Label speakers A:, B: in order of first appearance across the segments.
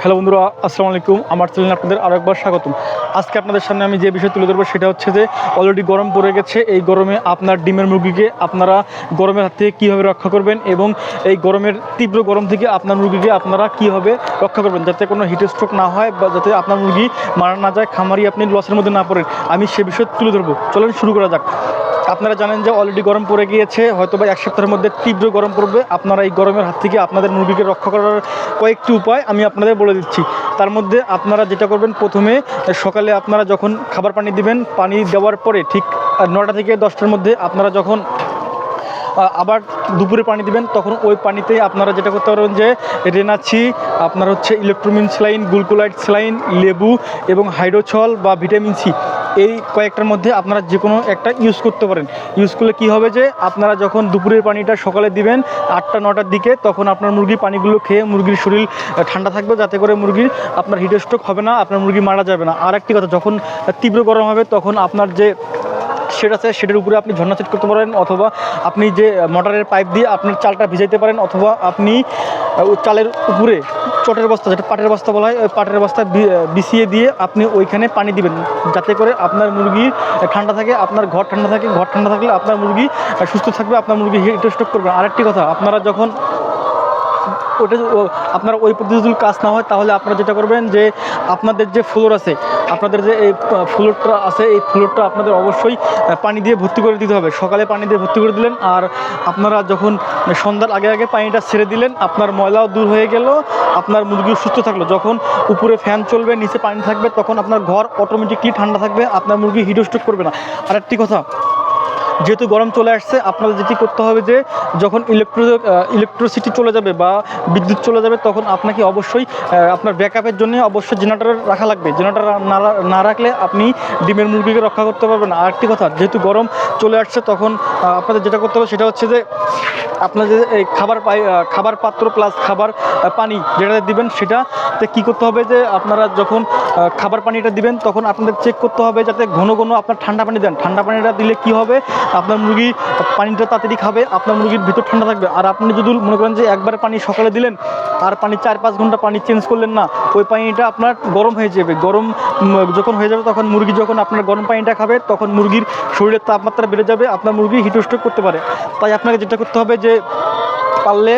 A: Hello বন্ধুরা, আসসালামু আলাইকুম। আমার চ্যানেলে আপনাদের আরও একবার স্বাগতম। আজকে আপনাদের সামনে আমি যে বিষয় তুলে ধরবো সেটা হচ্ছে যে অলরেডি গরম পড়ে গেছে। এই গরমে আপনার ডিমের মুরগিকে আপনারা গরমের হাত থেকে কীভাবে রক্ষা করবেন এবং এই গরমের তীব্র গরম থেকে আপনার মুরগিকে আপনারা কীভাবে রক্ষা করবেন যাতে কোনো হিট স্ট্রোক না হয় বা যাতে আপনার মুরগি মারা না যায়, খামারি আপনি লসের মধ্যে না পড়েন। আমি সে বিষয় তুলে ধরবো। চলেন শুরু করা যাক। আপনারা জানেন যে অলরেডি গরম পড়ে গিয়েছে হয়তো বা এক সপ্তাহের মধ্যে তীব্র গরম পড়বে। আপনারা এই গরমের হাত থেকে আপনাদের মুরগিকে রক্ষা করার কয়েকটি উপায় আমি আপনাদের বলে দিচ্ছি। তার মধ্যে আপনারা যেটা করবেন, প্রথমে সকালে আপনারা যখন খাবার পানি দিবেন, পানি দেওয়ার পরে ঠিক নটা থেকে দশটার মধ্যে আপনারা যখন আবার দুপুরে পানি দিবেন, তখন ওই পানিতে আপনারা যেটা করতে পারবেন যে রেনাছি, আপনার হচ্ছে ইলেকট্রোমিন স্লাইন গ্লুকোলাইট স্লাইন লেবু এবং হাইড্রোছল বা ভিটামিন সি এই কয়েকটার মধ্যে আপনারা যে কোনো একটা ইউজ করতে পারেন। ইউজ করলে কী হবে যে, আপনারা যখন দুপুরের পানিটা সকালে দিবেন আটটা, নটার দিকে, তখন আপনার মুরগি পানিগুলো খেয়ে মুরগির শরীর ঠান্ডা থাকবে, যাতে করে মুরগির আপনার হিট স্ট্রোক হবে না, আপনার মুরগি মারা যাবে না। আর একটি কথা, যখন তীব্র গরম হবে, তখন আপনার যে সেট আছে, সেটার উপরে আপনি ঝর্ণা সেট করতে পারেন, অথবা আপনি যে মোটরের পাইপ দিয়ে আপনার চালটা ভিজাইতে পারেন, অথবা আপনি চালের উপরে চটের বস্তা, যেটা পাটের বস্তা বলা হয়, ওই পাটের বস্তা বিছিয়ে দিয়ে আপনি ওইখানে পানি দিবেন। যাতে করে আপনার মুরগি ঠান্ডা থাকে, আপনার ঘর ঠান্ডা থাকে, ঘর ঠান্ডা থাকলে আপনার মুরগি সুস্থ থাকবে, আপনার মুরগি হিট স্ট্রোক করবে। আরেকটি কথা, আপনারা যখন ওটা আপনার ওই পদ্ধতি যদি কাজ না হয়, তাহলে আপনারা যেটা করবেন যে, আপনাদের যে ফ্লোর আছে, আপনাদের যে এই ফ্লোরটা আছে, এই ফ্লোরটা আপনাদের অবশ্যই পানি দিয়ে ভর্তি করে দিতে হবে। সকালে পানি দিয়ে ভর্তি করে দিলেন, আর আপনারা যখন সন্ধ্যার আগে আগে পানিটা ছেড়ে দিলেন, আপনার ময়লাও দূর হয়ে গেল, আপনার মুরগিও সুস্থ থাকল। যখন উপরে ফ্যান চলবে, নিচে পানি থাকবে, তখন আপনার ঘর অটোমেটিকলি ঠান্ডা থাকবে, আপনার মুরগি হিটস্ট্রোক করবে না। আর একটি কথা যেহেতু গরম চলে আসছে, আপনাদের যেটি করতে হবে যে, যখন ইলেকট্রো ইলেকট্রিসিটি চলে যাবে বা বিদ্যুৎ চলে যাবে, তখন আপনাকে অবশ্যই আপনার ব্যাকআপের জন্য অবশ্যই জেনারেটার রাখা লাগবে। জেনারেটর না না রাখলে আপনি ডিমের মুরগিকে রক্ষা করতে পারবেন আরেকটি কথা, যেহেতু গরম চলে আসছে, তখন আপনাদের যেটা করতে হবে সেটা হচ্ছে যে আপনাদের এই খাবার পাই খাবার পাত্র প্লাস খাবার পানি যেটা দিবেন সেটাতে কী করতে হবে যে আপনারা যখন খাবার পানিটা দিবেন তখন আপনাদের চেক করতে হবে যাতে ঘন ঘন আপনার ঠান্ডা পানি দেন। ঠান্ডা পানিটা দিলে কি হবে? আপনার মুরগি পানিটা তাড়াতাড়ি খাবে, আপনার মুরগির ভিতর ঠান্ডা থাকবে। আর আপনি যদি মনে করেন যে একবার পানি সকালে দিলেন আর পানি চার পাঁচ ঘণ্টা পানি চেঞ্জ করলেন না, ওই পানিটা আপনার গরম হয়ে যাবে। গরম যখন হয়ে যাবে তখন মুরগি যখন আপনার গরম পানিটা খাবে, তখন মুরগির শরীরের তাপমাত্রা বেড়ে যাবে, আপনার মুরগি হিটস্ট্রোক করতে পারে। তাই আপনাকে যেটা করতে হবে যে, পারলে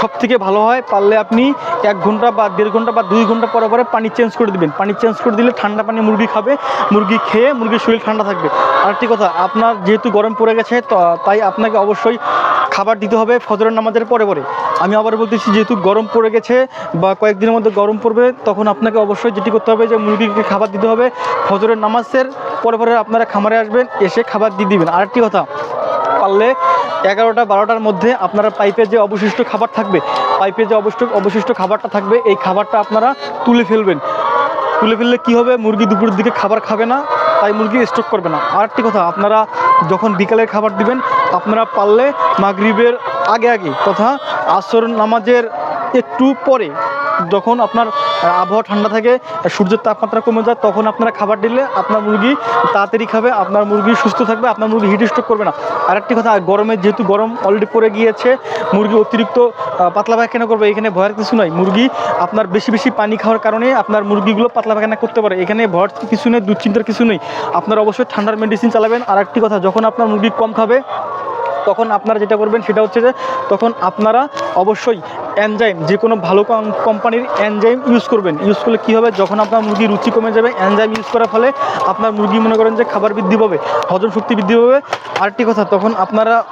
A: সব থেকে ভালো হয়, পারলে আপনি এক ঘণ্টা বা দেড় ঘণ্টা বা দুই ঘণ্টা পরে পরে পানি চেঞ্জ করে দিবেন। পানি চেঞ্জ করে দিলে ঠান্ডা পানি মুরগি খাবে, মুরগি খেয়ে মুরগির শরীর ঠান্ডা থাকবে। আরেকটি কথা, আপনার যেহেতু গরম পড়ে গেছে তাই আপনাকে অবশ্যই খাবার দিতে হবে ফজরের নামাজের পরে পরে। আমি আবার বলতেছি, যেহেতু গরম পড়ে গেছে বা কয়েকদিনের মধ্যে গরম পড়বে, তখন আপনাকে অবশ্যই যেটি করতে হবে যে মুরগিকে খাবার দিতে হবে। ফজরের নামাজের পরে পরে আপনারা খামারে আসবেন, এসে খাবার দিয়ে দিবেন। আরেকটি কথা পারলে এগারোটা বারোটার মধ্যে আপনারা পাইপে যে অবশিষ্ট খাবার থাকবে পাইপে যে অবশিষ্ট অবশিষ্ট খাবারটা থাকবে, এই খাবারটা আপনারা তুলে ফেলবেন। তুলে ফেললে কি হবে? মুরগি দুপুরের দিকে খাবার খাবে না, তাই মুরগি স্টক করবে না। আর একটি কথা, আপনারা যখন বিকালের খাবার দিবেন, আপনারা পারলে মাগরিবের আগে আগে, তথা আসর নামাজের একটু পরে, যখন আপনার আবহাওয়া ঠান্ডা থাকে সূর্যের তাপমাত্রা কমে যায়, তখন আপনারা খাবার দিলে আপনার মুরগি তাড়াতাড়ি খাবে, আপনার মুরগি সুস্থ থাকবে, আপনার মুরগি হিট স্ট্রোক করবে না। আরেকটি কথা গরমে যেহেতু গরম অলরেডি পড়ে গিয়েছে, মুরগি অতিরিক্ত পাতলা পায়খানা করবে, এখানে ভয়ের কিছু নয় মুরগি আপনার বেশি বেশি পানি খাওয়ার কারণে আপনার মুরগিগুলো পাতলা পায়খানা করতে পারে, এখানে ভয়ের কিছু নেই, দুশ্চিন্তার কিছু নেই। আপনার অবশ্যই ঠান্ডার মেডিসিন চালাবেন। আর একটি কথা, যখন আপনার মুরগি কম খাবে, তখন আপনারা যেটা করবেন, সেটা হচ্ছে যে, তখন আপনারা অবশ্যই এনজাইম, যে কোনো ভালো কম- কোম্পানির এনজাইম ইউজ করবেন। ইউজ করলে কী হবে? যখন আপনার মুরগি রুচি কমে যাবে, এনজাইম ইউজ করার ফলে আপনার মুরগি মনে করেন যে খাবার বৃদ্ধি পাবে, হজম শক্তি বৃদ্ধি পাবে। আরেকটি কথা, তখন আপনারা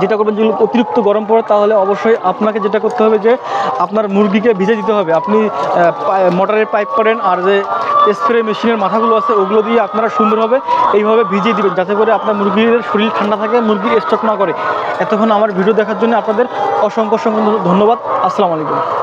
A: যেটা করবেন যদি অতিরিক্ত গরম পড়ে, তাহলে অবশ্যই আপনাকে যেটা করতে হবে যে আপনার মুরগিকে ভিজে দিতে হবে। আপনি মোটরের পাইপ করেন আর যে স্প্রে মেশিনের মাথাগুলো আছে, ওগুলো দিয়ে আপনারা সুন্দরভাবে এইভাবে ভিজিয়ে দেবেন, যাতে করে আপনার মুরগির শরীর ঠান্ডা থাকে, মুরগি স্টক না করে। এতক্ষণ আমার ভিডিও দেখার জন্য আপনাদের অসংখ্য অসংখ্য ধন্যবাদ। আসসালামু আলাইকুম।